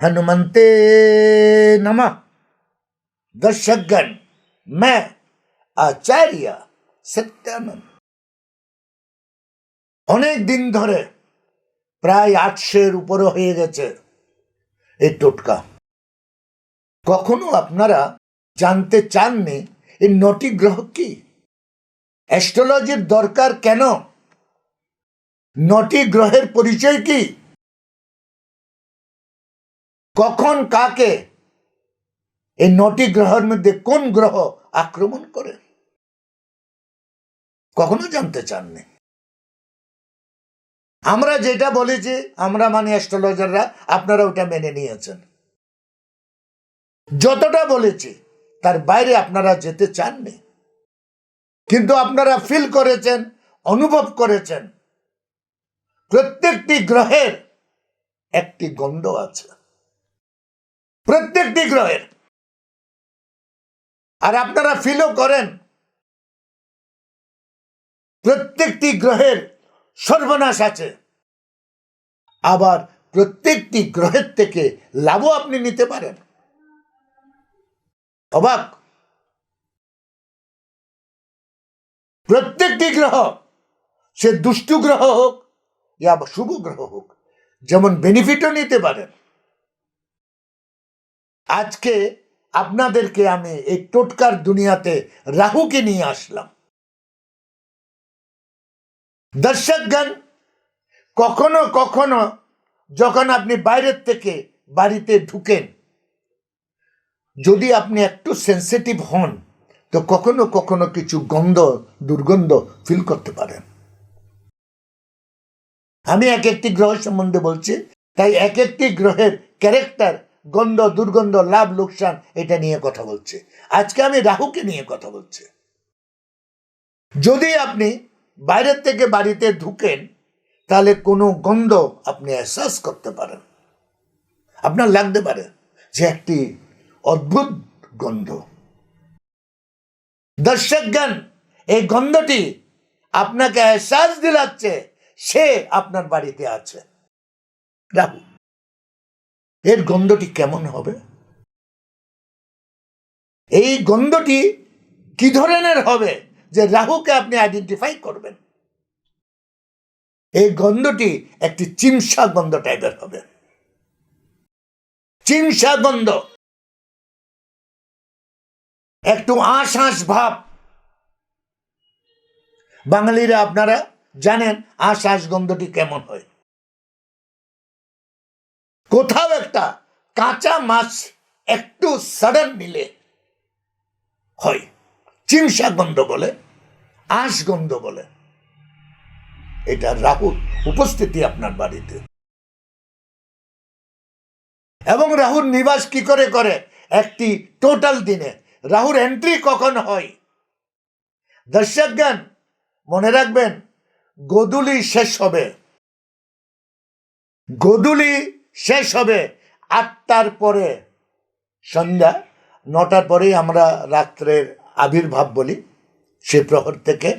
हनुमंते नमः दर्शकगण मैं आचार्य সত্যানন্দ অনেক দিন ধরে প্রায় আটশের উপরে হয়ে গেছে এই টোটকা কখনো আপনারা জানতে চাননি এই নটি গ্রহ কি অ্যাস্ট্রোলজির দরকার কেন নটি গ্রহের পরিচয় কি কখন কাকে এই নটি গ্রহের মধ্যে কোন গ্রহ আক্রমণ করে? কখনো জানতে চাননি? আমরা যেটা বলেছি আমরা মানে অ্যাস্ট্রোলজাররা, আপনারা ওটা মেনে নিয়েছেন। যতটা বলেছি, তার বাইরে আপনারা যেতে চাননি। কিন্তু আপনারা ফিল করেছেন, অনুভব করেছেন, প্রত্যেকটি গ্রহের একটি গন্ধ আছে। গ্রহের আর আপনারা ফিলও করেন, প্রত্যেকটি গ্রহের সর্বনাশ আছে। আবার প্রত্যেকটি গ্রহের থেকে লাভও আপনি নিতে পারেন। অবাক? প্রত্যেকটি গ্রহ, সে দুষ্টু গ্রহ হোক, ইয়া শুভ গ্রহ হোক, যেমন বেনিফিটও নিতে পারেন। আজকে আপনাদেরকে আমি এই টোটকার দুনিয়াতে রাহুকে নিয়ে আসলাম। দর্শকগণ, কখনো কখনো যখন আপনি বাইরের থেকে বাড়িতে ঢুকেন, যদি আপনি একটু সেন্সিটিভ হন, তো কখনো কখনো কিছু গন্ধ, দুর্গন্ধ ফিল করতে পারেন। আমি এক একটি গ্রহ সম্বন্ধে বলছি, তাই এক একটি গ্রহের ক্যারেক্টার গন্ধ, দুর্গন্ধ, লাভ, লোকসান, এটা নিয়ে কথা বলছে। আজকে আমি রাহুকে নিয়ে কথা বলছি। যদি আপনি বাইরের থেকে বাড়িতে ঢুকেন, তাহলে কোনো গন্ধ আপনি এহসাস করতে পারেন। আপনার লাগতে পারে যে একটি অদ্ভুত গন্ধ। দর্শক দর্শকগণ, এই গন্ধটি আপনাকে এহসাস দিলাচ্ছে, সে আপনার বাড়িতে আছে। রাহু। এর গন্ধটি কেমন হবে? এই গন্ধটি কি ধরনের হবে যে রাহুকে আপনি আইডেন্টিফাই করবেন? এই গন্ধটি একটি চিমসা গন্ধ টাইপের হবে। চিমসা গন্ধ। একটু আঁশ আঁশ ভাব। বাঙালিরা আপনারা জানেন আঁশ আঁশ গন্ধটি কেমন হয়। কোথাও একটা কাঁচা মাছ একটু সাডেন নিলে হয়। চিমসা গন্ধ বলে, আঁশ গন্ধ বলে। এটা রাহুর উপস্থিতি আপনার বাড়িতে। এবং রাহুর নিবাস কি করে করে? একটি টোটাল দিনে। রাহুর এন্ট্রি কখন হয়? দর্শকগণ, মনে রাখবেন, গোধূলি শেষ হবে। গোধূলি শেষ হবে আটটার পরে সন্ধ্যা, নটার পরেই আমরা রাত্রের আবির্ভাব বলি। সে প্রহর থেকে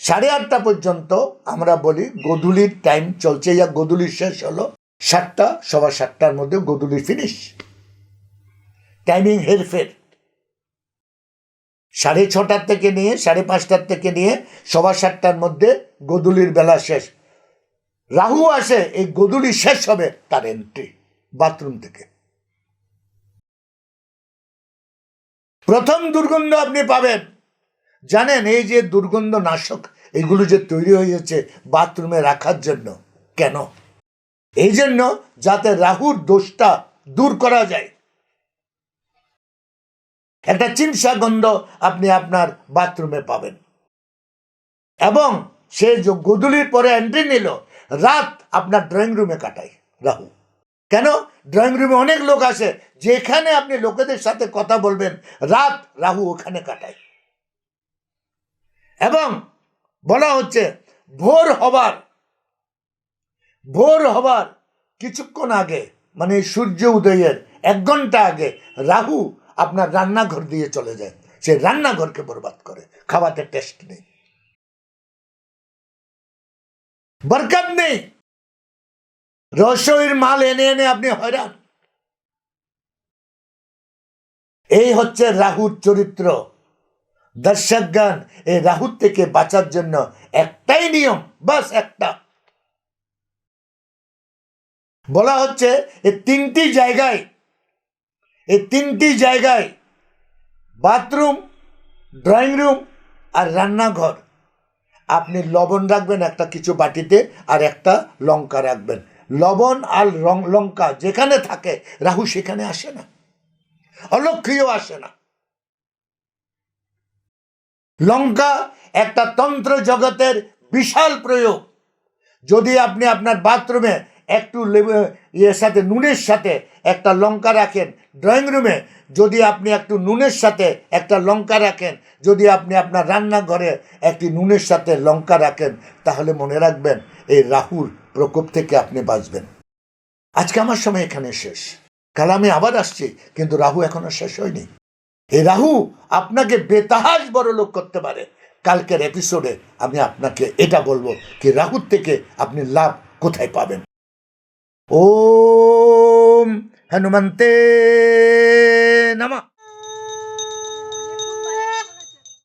সাড়ে আটটা পর্যন্ত আমরা বলি, গোধূলির টাইম চলছে। যা গোধূলির শেষ হলো সাতটা সবার সাতটার মধ্যে গোধূলির ফিনিশ টাইমিং হেরফের। সাড়ে ছটার থেকে নিয়ে, সাড়ে পাঁচটার থেকে নিয়ে সবার সাতটার মধ্যে গোধূলির বেলা শেষ। রাহু আসে, এই গোধূলি শেষ হবে তার এন্ট্রি বাথরুম থেকে। প্রথম দুর্গন্ধ আপনি পাবেন। জানেন, এই যে দুর্গন্ধ নাশক এগুলো যে তৈরি হয়েছে বাথরুমে রাখার জন্য, কেন? এই জন্য যাতে রাহুর দোষটা দূর করা যায়। একটা চিমসা গন্ধ আপনি আপনার বাথরুমে পাবেন। এবং সে যে গোধূলির পরে এন্ট্রি নিল রাত আপনার ড্রয়িং রুমে কাটায় রাহু কেন? ড্রয়িং রুমে অনেক লোক আসে, যেখানে আপনি লোকেদের সাথে কথা বলবেন, রাত রাহু ওখানে কাটায়। এবং বলা হচ্ছে, ভোর হবার ভোর হবার কিছুক্ষণ আগে মানে সূর্য উদয়ের এক ঘণ্টা আগে, রাহু আপনার রান্নাঘর দিয়ে চলে যায়। সে রান্নাঘরকে বরবাদ করে খাওয়াতে টেস্ট নেই। বরকত নেই। রসইয়ের মাল এনে এনে আপনি হয়রান। এই হচ্ছে রাহুর চরিত্র। দর্শকগণ, এই রাহুর থেকে বাঁচার জন্য একটাই নিয়ম, বাস একটা। বলা হচ্ছে এই তিনটি জায়গায় এই তিনটি জায়গায় বাথরুম, ড্রয়িং রুম আর রান্নাঘর। আপনি লবণ রাখবেন একটা কিছু বাটিতে আর একটা লঙ্কা রাখবেন। লবণ আর লঙ্কা যেখানে থাকে, রাহু সেখানে আসে না। অলক্ষীয় আসে না। লঙ্কা একটা তন্ত্র জগতের বিশাল প্রয়োগ। যদি আপনি আপনার বাথরুমে একটু লেবু- ইয়ের সাথে, নুনের সাথে একটা লঙ্কা রাখেন ড্রয়িং রুমে। যদি আপনি একটু নুনের সাথে একটা লঙ্কা রাখেন, যদি আপনি আপনার রান্নাঘরে একটি নুনের সাথে লঙ্কা রাখেন, তাহলে মনে রাখবেন এই রাহুর প্রকোপ থেকে আপনি বাঁচবেন। আজকে আমার সময় এখানে শেষ। কাল আমি আবার আসছি, কিন্তু রাহু এখনও শেষ হয়নি। এই রাহু আপনাকে বেতাহাস বড় লোক করতে পারে। কালকের এপিসোডে আমি আপনাকে এটা বলব, কি রাহুর থেকে আপনি লাভ কোথায় পাবেন? ओम हनुमते नमः।